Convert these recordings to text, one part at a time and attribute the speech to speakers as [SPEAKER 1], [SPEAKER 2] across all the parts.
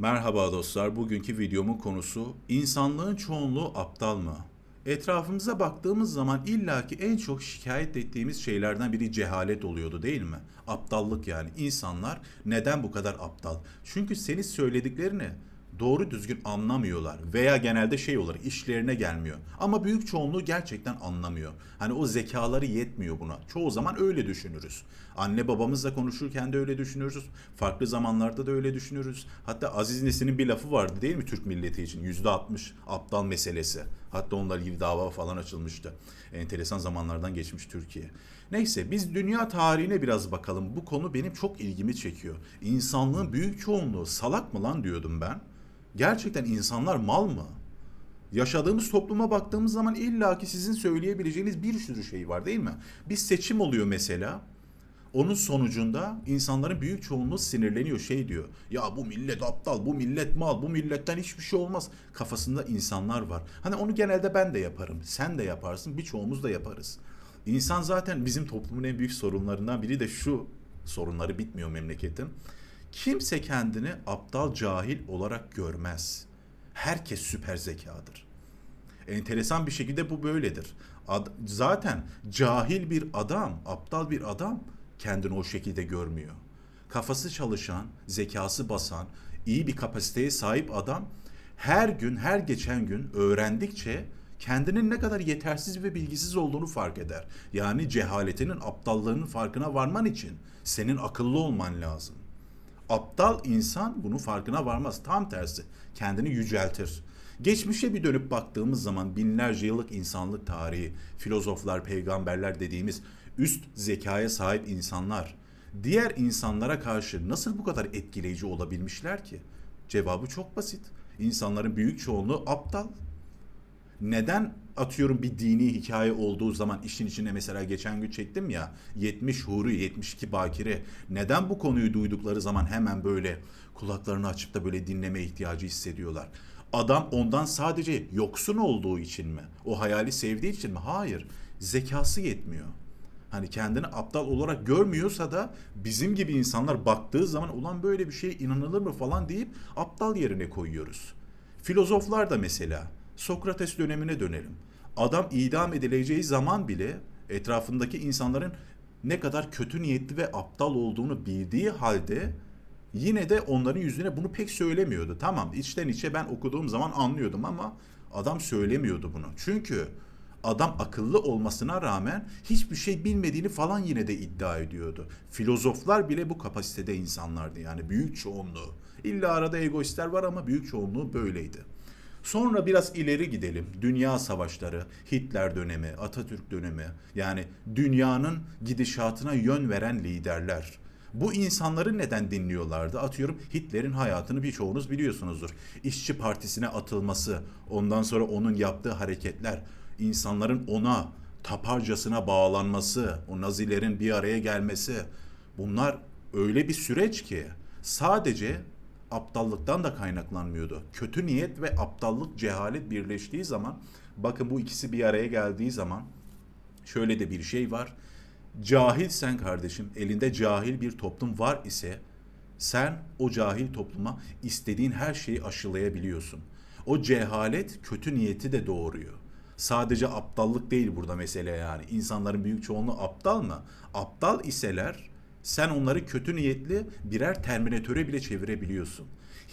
[SPEAKER 1] Merhaba dostlar. Bugünkü videomun konusu insanlığın çoğunluğu aptal mı? Etrafımıza baktığımız zaman illaki en çok şikayet ettiğimiz şeylerden biri cehalet oluyordu değil mi? Aptallık yani. İnsanlar neden bu kadar aptal? Çünkü senin söylediklerini doğru düzgün anlamıyorlar veya genelde şey olur işlerine gelmiyor. Ama büyük çoğunluğu gerçekten anlamıyor. Hani o zekaları yetmiyor buna. Çoğu zaman öyle düşünürüz. Anne babamızla konuşurken de öyle düşünürüz. Farklı zamanlarda da öyle düşünürüz. Hatta Aziz Nesin'in bir lafı vardı değil mi Türk milleti için? Yüzde altmış aptal meselesi. Hatta onlarla ilgili dava falan açılmıştı. Enteresan zamanlardan geçmiş Türkiye. Neyse biz dünya tarihine biraz bakalım. Bu konu benim çok ilgimi çekiyor. İnsanlığın büyük çoğunluğu salak mı lan diyordum ben. Gerçekten insanlar mal mı? Yaşadığımız topluma baktığımız zaman illaki sizin söyleyebileceğiniz bir sürü şey var değil mi? Bir seçim oluyor mesela. Onun sonucunda insanların büyük çoğunluğu sinirleniyor şey diyor. Ya bu millet aptal, bu millet mal, bu milletten hiçbir şey olmaz. Kafasında insanlar var. Hani onu genelde ben de yaparım. Sen de yaparsın, birçoğumuz da yaparız. İnsan zaten bizim toplumun en büyük sorunlarından biri de şu. Sorunları bitmiyor memleketin. Kimse kendini aptal cahil olarak görmez. Herkes süper zekadır. Enteresan bir şekilde bu böyledir. Ad- zaten cahil bir adam, aptal bir adam kendini o şekilde görmüyor. Kafası çalışan, zekası basan, iyi bir kapasiteye sahip adam her gün, her geçen gün öğrendikçe kendinin ne kadar yetersiz ve bilgisiz olduğunu fark eder. Yani cehaletinin, aptallığının farkına varman için senin akıllı olman lazım. Aptal insan bunun farkına varmaz. Tam tersi. Kendini yüceltir. Geçmişe bir dönüp baktığımız zaman binlerce yıllık insanlık tarihi, filozoflar, peygamberler dediğimiz üst zekaya sahip insanlar diğer insanlara karşı nasıl bu kadar etkileyici olabilmişler ki? Cevabı çok basit. İnsanların büyük çoğunluğu aptal. Neden atıyorum bir dini hikaye olduğu zaman işin içine mesela geçen gün çektim ya 70 huri 72 bakire neden bu konuyu duydukları zaman hemen böyle kulaklarını açıp da böyle dinleme ihtiyacı hissediyorlar? Adam ondan sadece yoksun olduğu için mi? O hayali sevdiği için mi? Hayır. Zekası yetmiyor. Hani kendini aptal olarak görmüyorsa da bizim gibi insanlar baktığı zaman ulan böyle bir şeye inanılır mı falan deyip aptal yerine koyuyoruz. Filozoflar da mesela Sokrates dönemine dönelim. Adam idam edileceği zaman bile etrafındaki insanların ne kadar kötü niyetli ve aptal olduğunu bildiği halde yine de onların yüzüne bunu pek söylemiyordu. Tamam içten içe ben okuduğum zaman anlıyordum ama adam söylemiyordu bunu. Çünkü adam akıllı olmasına rağmen hiçbir şey bilmediğini falan yine de iddia ediyordu. Filozoflar bile bu kapasitede insanlardı yani büyük çoğunluğu. İlla arada egoistler var ama büyük çoğunluğu böyleydi. Sonra biraz ileri gidelim. Dünya savaşları, Hitler dönemi, Atatürk dönemi. Yani dünyanın gidişatına yön veren liderler. Bu insanları neden dinliyorlardı? Atıyorum Hitler'in hayatını birçoğunuz biliyorsunuzdur. İşçi Partisi'ne atılması, ondan sonra onun yaptığı hareketler, insanların ona taparcasına bağlanması, o Nazilerin bir araya gelmesi. Bunlar öyle bir süreç ki sadece aptallıktan da kaynaklanmıyordu. Kötü niyet ve aptallık, cehalet birleştiği zaman bakın bu ikisi bir araya geldiği zaman şöyle de bir şey var. Cahilsen kardeşim, elinde cahil bir toplum var ise sen o cahil topluma istediğin her şeyi aşılayabiliyorsun. O cehalet kötü niyeti de doğuruyor. Sadece aptallık değil burada mesele yani. İnsanların büyük çoğunluğu aptal mı? Aptal iseler sen onları kötü niyetli birer terminatöre bile çevirebiliyorsun.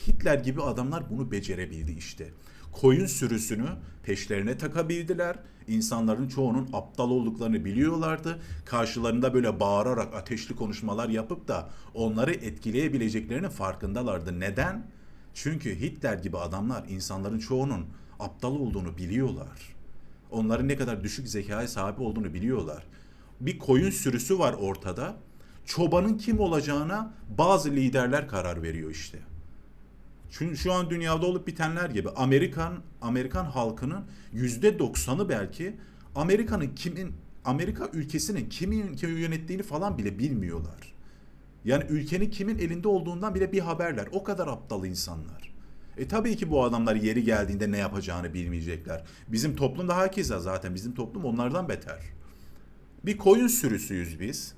[SPEAKER 1] Hitler gibi adamlar bunu becerebildi işte. Koyun sürüsünü peşlerine takabildiler. İnsanların çoğunun aptal olduklarını biliyorlardı. Karşılarında böyle bağırarak ateşli konuşmalar yapıp da onları etkileyebileceklerinin farkındalardı. Neden? Çünkü Hitler gibi adamlar insanların çoğunun aptal olduğunu biliyorlar. Onların ne kadar düşük zekaya sahip olduğunu biliyorlar. Bir koyun sürüsü var ortada çobanın kim olacağına bazı liderler karar veriyor işte. Çünkü şu an dünyada olup bitenler gibi Amerikan Amerikan halkının yüzde doksanı belki Amerika'nın kimin Amerika ülkesinin kimin yönettiğini falan bile bilmiyorlar. Yani ülkenin kimin elinde olduğundan bile bir haberler. O kadar aptal insanlar. E tabii ki bu adamlar yeri geldiğinde ne yapacağını bilmeyecekler. Bizim toplumda herkese zaten bizim toplum onlardan beter. Bir koyun sürüsüyüz biz.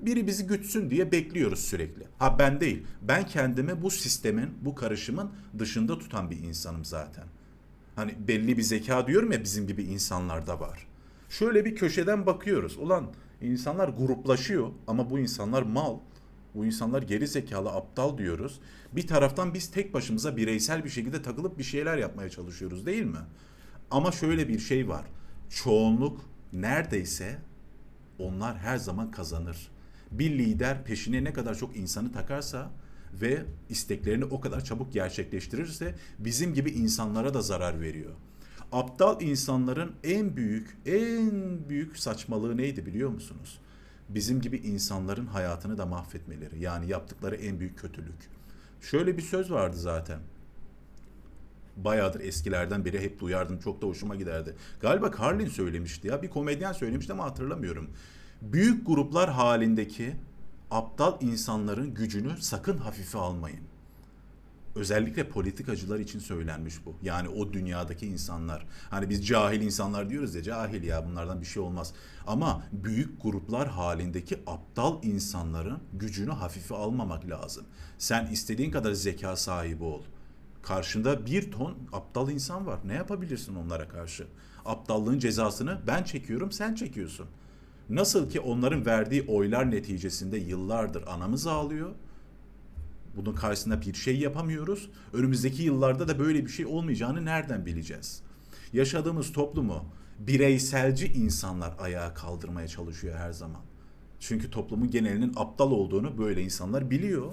[SPEAKER 1] Biri bizi gütsün diye bekliyoruz sürekli. Ha ben değil. Ben kendimi bu sistemin, bu karışımın dışında tutan bir insanım zaten. Hani belli bir zeka diyorum ya bizim gibi insanlarda var. Şöyle bir köşeden bakıyoruz. Ulan insanlar gruplaşıyor ama bu insanlar mal. Bu insanlar geri zekalı, aptal diyoruz. Bir taraftan biz tek başımıza bireysel bir şekilde takılıp bir şeyler yapmaya çalışıyoruz değil mi? Ama şöyle bir şey var. Çoğunluk neredeyse onlar her zaman kazanır. Bir lider peşine ne kadar çok insanı takarsa ve isteklerini o kadar çabuk gerçekleştirirse bizim gibi insanlara da zarar veriyor. Aptal insanların en büyük, en büyük saçmalığı neydi biliyor musunuz? Bizim gibi insanların hayatını da mahvetmeleri. Yani yaptıkları en büyük kötülük. Şöyle bir söz vardı zaten bayağıdır eskilerden beri hep duyardım. Çok da hoşuma giderdi. Galiba Carlin söylemişti ya. Bir komedyen söylemişti ama hatırlamıyorum. Büyük gruplar halindeki aptal insanların gücünü sakın hafife almayın. Özellikle politikacılar için söylenmiş bu. Yani o dünyadaki insanlar. Hani biz cahil insanlar diyoruz ya cahil ya bunlardan bir şey olmaz. Ama büyük gruplar halindeki aptal insanların gücünü hafife almamak lazım. Sen istediğin kadar zeka sahibi ol. Karşında bir ton aptal insan var. Ne yapabilirsin onlara karşı? Aptallığın cezasını ben çekiyorum, sen çekiyorsun. Nasıl ki onların verdiği oylar neticesinde yıllardır anamız ağlıyor. Bunun karşısında bir şey yapamıyoruz. Önümüzdeki yıllarda da böyle bir şey olmayacağını nereden bileceğiz? Yaşadığımız toplumu bireyselci insanlar ayağa kaldırmaya çalışıyor her zaman. Çünkü toplumun genelinin aptal olduğunu böyle insanlar biliyor.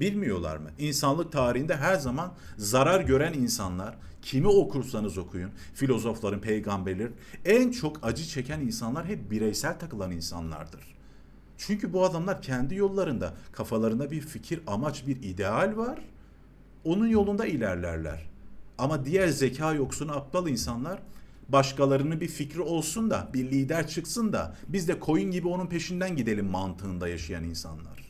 [SPEAKER 1] Bilmiyorlar mı? İnsanlık tarihinde her zaman zarar gören insanlar, kimi okursanız okuyun, filozofların, peygamberlerin en çok acı çeken insanlar hep bireysel takılan insanlardır. Çünkü bu adamlar kendi yollarında, kafalarında bir fikir, amaç, bir ideal var. Onun yolunda ilerlerler. Ama diğer zeka yoksunu aptal insanlar başkalarının bir fikri olsun da, bir lider çıksın da biz de koyun gibi onun peşinden gidelim mantığında yaşayan insanlar.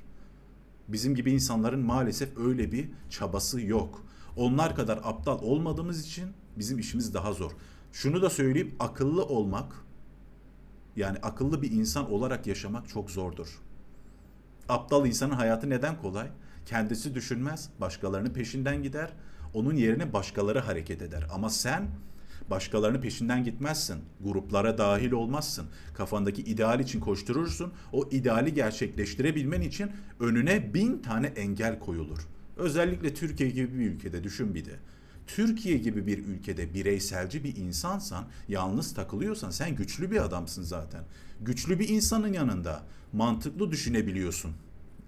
[SPEAKER 1] Bizim gibi insanların maalesef öyle bir çabası yok. Onlar kadar aptal olmadığımız için bizim işimiz daha zor. Şunu da söyleyeyim, akıllı olmak yani akıllı bir insan olarak yaşamak çok zordur. Aptal insanın hayatı neden kolay? Kendisi düşünmez, başkalarının peşinden gider. Onun yerine başkaları hareket eder. Ama sen başkalarının peşinden gitmezsin. Gruplara dahil olmazsın. Kafandaki ideal için koşturursun. O ideali gerçekleştirebilmen için önüne bin tane engel koyulur. Özellikle Türkiye gibi bir ülkede düşün bir de. Türkiye gibi bir ülkede bireyselci bir insansan, yalnız takılıyorsan sen güçlü bir adamsın zaten. Güçlü bir insanın yanında mantıklı düşünebiliyorsun.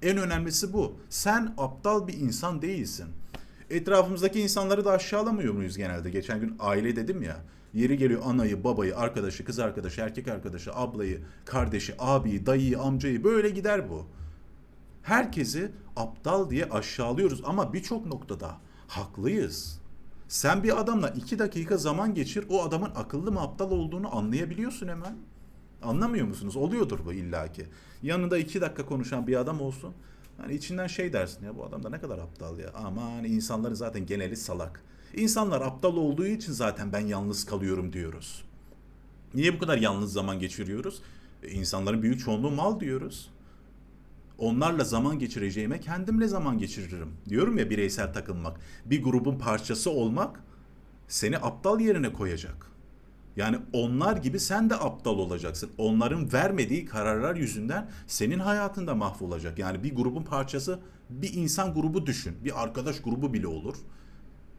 [SPEAKER 1] En önemlisi bu. Sen aptal bir insan değilsin. Etrafımızdaki insanları da aşağılamıyor muyuz genelde? Geçen gün aile dedim ya. Yeri geliyor anayı, babayı, arkadaşı, kız arkadaşı, erkek arkadaşı, ablayı, kardeşi, abiyi, dayıyı, amcayı böyle gider bu. Herkesi aptal diye aşağılıyoruz ama birçok noktada haklıyız. Sen bir adamla iki dakika zaman geçir o adamın akıllı mı aptal olduğunu anlayabiliyorsun hemen. Anlamıyor musunuz? Oluyordur bu illaki. Yanında iki dakika konuşan bir adam olsun. Hani içinden şey dersin ya bu adam da ne kadar aptal ya. Aman insanların zaten geneli salak. İnsanlar aptal olduğu için zaten ben yalnız kalıyorum diyoruz. Niye bu kadar yalnız zaman geçiriyoruz? E, insanların büyük çoğunluğu mal diyoruz. Onlarla zaman geçireceğime kendimle zaman geçiririm. Diyorum ya bireysel takılmak. Bir grubun parçası olmak seni aptal yerine koyacak. Yani onlar gibi sen de aptal olacaksın. Onların vermediği kararlar yüzünden senin hayatında mahvolacak. Yani bir grubun parçası bir insan grubu düşün. Bir arkadaş grubu bile olur.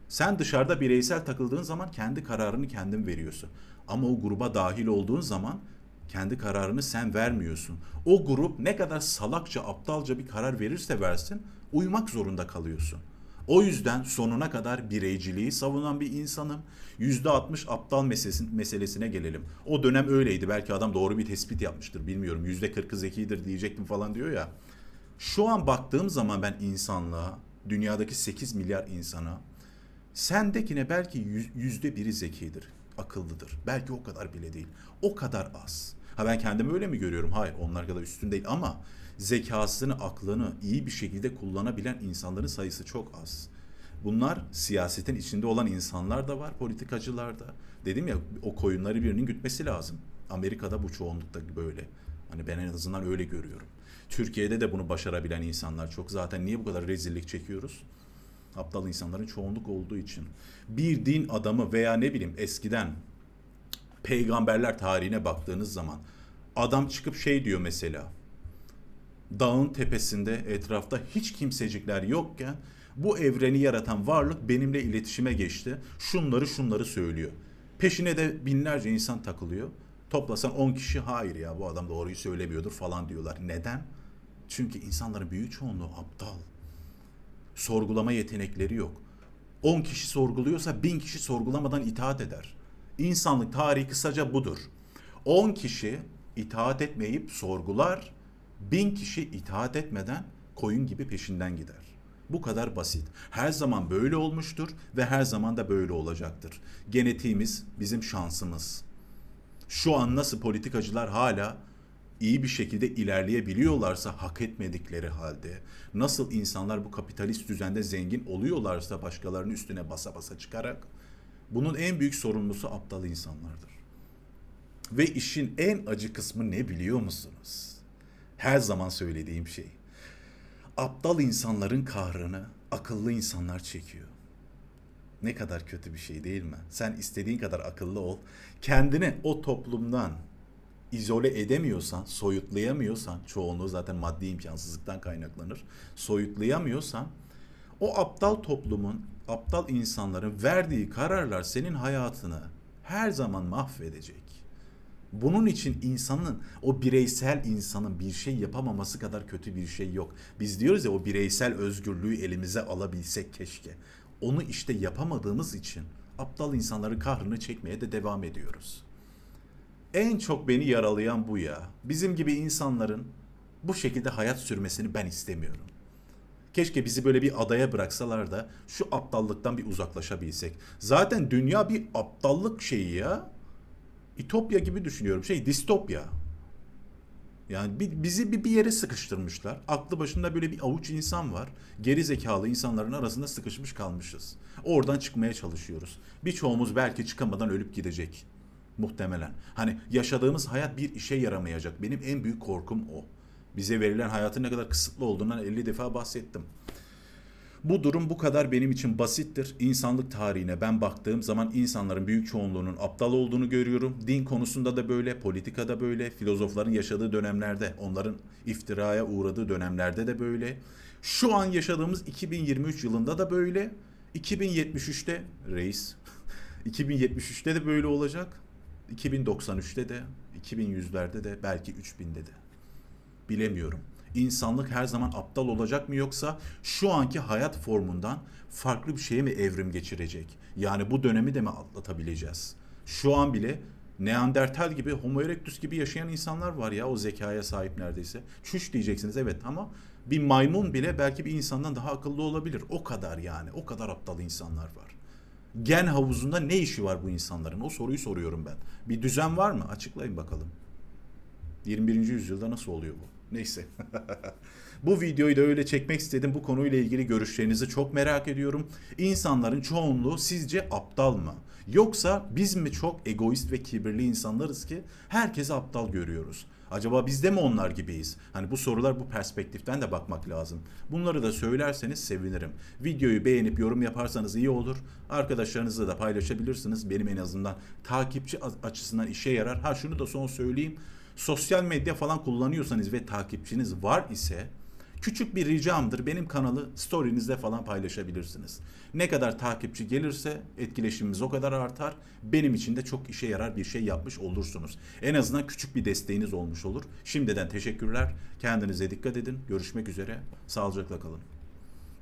[SPEAKER 1] Sen dışarıda bireysel takıldığın zaman kendi kararını kendin veriyorsun. Ama o gruba dahil olduğun zaman kendi kararını sen vermiyorsun. O grup ne kadar salakça, aptalca bir karar verirse versin uymak zorunda kalıyorsun. O yüzden sonuna kadar bireyciliği savunan bir insanım. %60 aptal meselesine gelelim. O dönem öyleydi. Belki adam doğru bir tespit yapmıştır bilmiyorum. %40'ı zekidir diyecektim falan diyor ya. Şu an baktığım zaman ben insanlığa, dünyadaki 8 milyar insana, sendekine belki yüzde biri zekidir, akıllıdır. Belki o kadar bile değil. O kadar az. Ha ben kendimi öyle mi görüyorum? Hayır onlar kadar üstün değil ama zekasını, aklını iyi bir şekilde kullanabilen insanların sayısı çok az. Bunlar siyasetin içinde olan insanlar da var, politikacılar da. Dedim ya o koyunları birinin gütmesi lazım. Amerika'da bu çoğunlukta böyle. Hani ben en azından öyle görüyorum. Türkiye'de de bunu başarabilen insanlar çok. Zaten niye bu kadar rezillik çekiyoruz? Aptal insanların çoğunluk olduğu için. Bir din adamı veya ne bileyim eskiden peygamberler tarihine baktığınız zaman adam çıkıp şey diyor mesela. Dağın tepesinde etrafta hiç kimsecikler yokken bu evreni yaratan varlık benimle iletişime geçti. Şunları şunları söylüyor. Peşine de binlerce insan takılıyor. Toplasan 10 kişi hayır ya bu adam doğruyu söylemiyordur falan diyorlar. Neden? Çünkü insanların büyük çoğunluğu aptal. Sorgulama yetenekleri yok. 10 kişi sorguluyorsa 1000 kişi sorgulamadan itaat eder. İnsanlık tarihi kısaca budur. 10 kişi itaat etmeyip sorgular, 1000 kişi itaat etmeden koyun gibi peşinden gider. Bu kadar basit. Her zaman böyle olmuştur ve her zaman da böyle olacaktır. Genetiğimiz bizim şansımız. Şu an nasıl politikacılar hala iyi bir şekilde ilerleyebiliyorlarsa hak etmedikleri halde nasıl insanlar bu kapitalist düzende zengin oluyorlarsa başkalarının üstüne basa basa çıkarak bunun en büyük sorumlusu aptal insanlardır. Ve işin en acı kısmı ne biliyor musunuz? Her zaman söylediğim şey. Aptal insanların kahrını akıllı insanlar çekiyor. Ne kadar kötü bir şey değil mi? Sen istediğin kadar akıllı ol. Kendini o toplumdan izole edemiyorsan, soyutlayamıyorsan, çoğunluğu zaten maddi imkansızlıktan kaynaklanır. Soyutlayamıyorsan o aptal toplumun, aptal insanların verdiği kararlar senin hayatını her zaman mahvedecek. Bunun için insanın, o bireysel insanın bir şey yapamaması kadar kötü bir şey yok. Biz diyoruz ya o bireysel özgürlüğü elimize alabilsek keşke. Onu işte yapamadığımız için aptal insanların kahrını çekmeye de devam ediyoruz. En çok beni yaralayan bu ya. Bizim gibi insanların bu şekilde hayat sürmesini ben istemiyorum. Keşke bizi böyle bir adaya bıraksalar da şu aptallıktan bir uzaklaşabilsek. Zaten dünya bir aptallık şeyi ya. İtopya gibi düşünüyorum. Şey distopya. Yani bi- bizi bir yere sıkıştırmışlar. Aklı başında böyle bir avuç insan var. Geri zekalı insanların arasında sıkışmış kalmışız. Oradan çıkmaya çalışıyoruz. Birçoğumuz belki çıkamadan ölüp gidecek. Muhtemelen. Hani yaşadığımız hayat bir işe yaramayacak. Benim en büyük korkum o. Bize verilen hayatın ne kadar kısıtlı olduğundan 50 defa bahsettim. Bu durum bu kadar benim için basittir. İnsanlık tarihine ben baktığım zaman insanların büyük çoğunluğunun aptal olduğunu görüyorum. Din konusunda da böyle, politikada böyle, filozofların yaşadığı dönemlerde, onların iftiraya uğradığı dönemlerde de böyle. Şu an yaşadığımız 2023 yılında da böyle. 2073'te reis 2073'te de böyle olacak. 2093'te de, 2100'lerde de, belki 3000'de de. Bilemiyorum. İnsanlık her zaman aptal olacak mı yoksa şu anki hayat formundan farklı bir şeye mi evrim geçirecek? Yani bu dönemi de mi atlatabileceğiz? Şu an bile Neandertal gibi, Homo erectus gibi yaşayan insanlar var ya o zekaya sahip neredeyse. Çüş diyeceksiniz evet ama bir maymun bile belki bir insandan daha akıllı olabilir. O kadar yani. O kadar aptal insanlar var. Gen havuzunda ne işi var bu insanların? O soruyu soruyorum ben. Bir düzen var mı? Açıklayın bakalım. 21. yüzyılda nasıl oluyor bu? Neyse. bu videoyu da öyle çekmek istedim. Bu konuyla ilgili görüşlerinizi çok merak ediyorum. İnsanların çoğunluğu sizce aptal mı? Yoksa biz mi çok egoist ve kibirli insanlarız ki herkesi aptal görüyoruz? Acaba biz de mi onlar gibiyiz? Hani bu sorular bu perspektiften de bakmak lazım. Bunları da söylerseniz sevinirim. Videoyu beğenip yorum yaparsanız iyi olur. Arkadaşlarınızla da paylaşabilirsiniz. Benim en azından takipçi açısından işe yarar. Ha şunu da son söyleyeyim. Sosyal medya falan kullanıyorsanız ve takipçiniz var ise küçük bir ricamdır. Benim kanalı story'nizde falan paylaşabilirsiniz. Ne kadar takipçi gelirse etkileşimimiz o kadar artar. Benim için de çok işe yarar bir şey yapmış olursunuz. En azından küçük bir desteğiniz olmuş olur. Şimdiden teşekkürler. Kendinize dikkat edin. Görüşmek üzere. Sağlıcakla kalın.